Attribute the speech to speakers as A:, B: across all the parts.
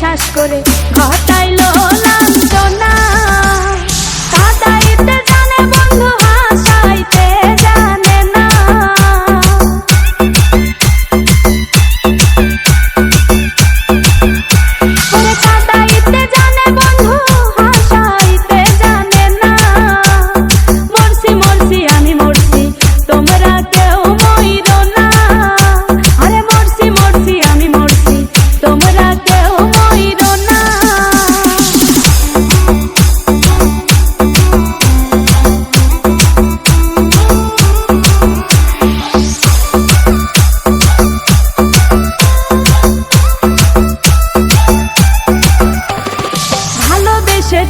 A: বিশ্বাস করে ঘটাইলো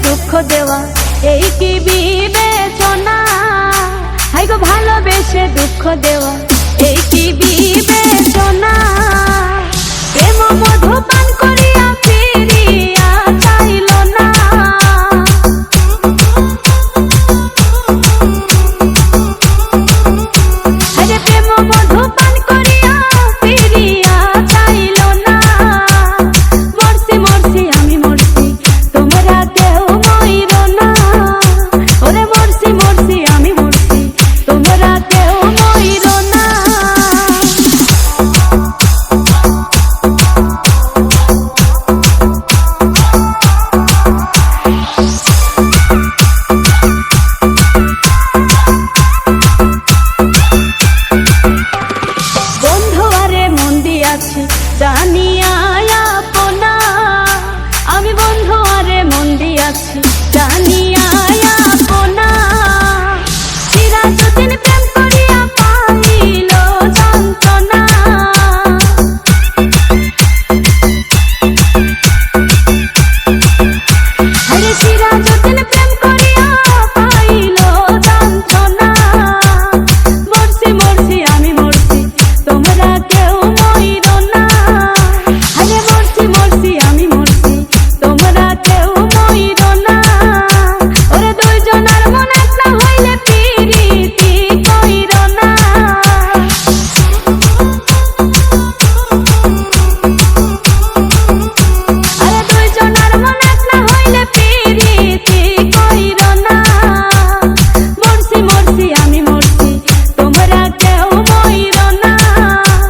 A: দুঃখ দেওয়া, এই কি বিবেচনা? হাইগো ভালোবেসে দুঃখ দেওয়া, এই কি বিবেচনা? প্রেম মধুপান করিয়া in.